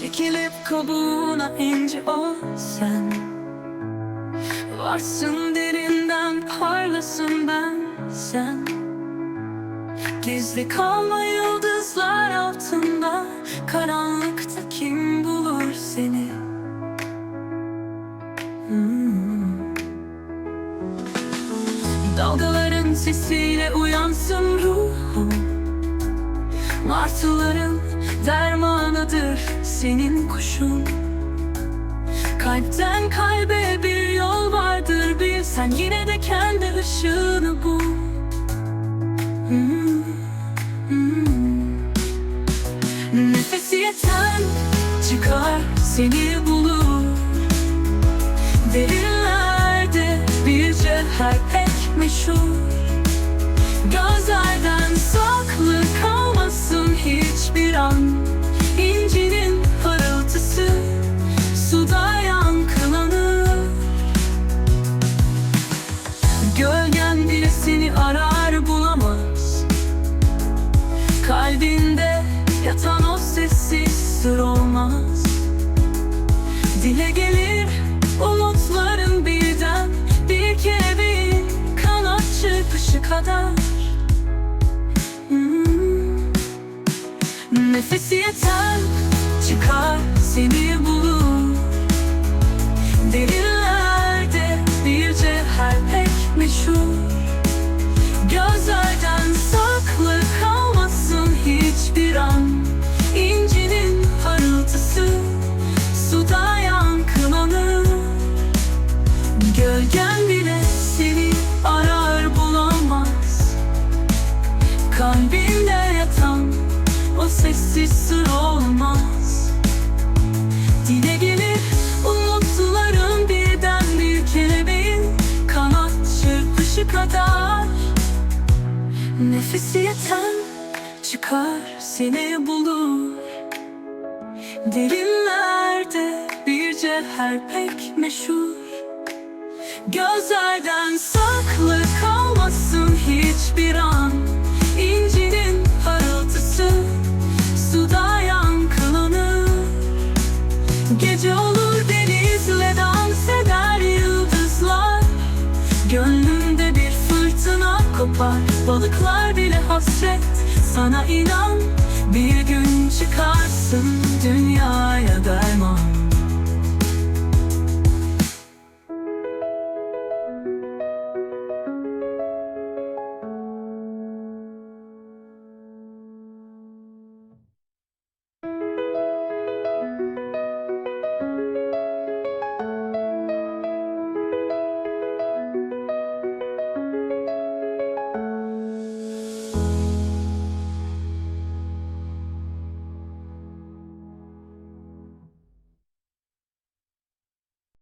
Çekilip kabuğuna ince ol sen Varsın derinden parlasın ben sen Gizli kalma yıldızlar altında. Karanlıkta kim bulur seni? Hmm. Dalgaların sesiyle uyansın ruhum Martıların dermanıdır senin kuşun. Kalpten kalbe bir yol vardır bil Sen yine de kendi ışığını bul. Hmm, hmm. Yeten çıkar seni bulur. Derinlerde bir cevher pek meşhur. Gözlerden hiçbir an. İncinin parıltısı suda yankılanır. Gölgen bile seni arar bulamaz. Kalbinde yatan o sessiz sır olmaz. Dile gelir umutların birden. Bir kelebeğin kanat çırpışı kadar Nefesi yeter çıkar seni bulur. Derinlerde bir cevher pek meşhur. Gözlerden saklı kalmasın hiçbir an. İncinin parıltısı suda yankılanır. Gölgen bile seni arar bulamaz. Kalbimde yatan o sessiz sır olmaz. Dile gelir umutların birden bir kelebeğin Kanat çırpışı kadar. Nefesi yeten çıkar seni bulur. Derinlerde bir cevher pek meşhur. Gözlerden saklı kalmasın hiçbir kopar Balıklar bile hasret. Sana inan Bir gün çıkarsın dünyaya derman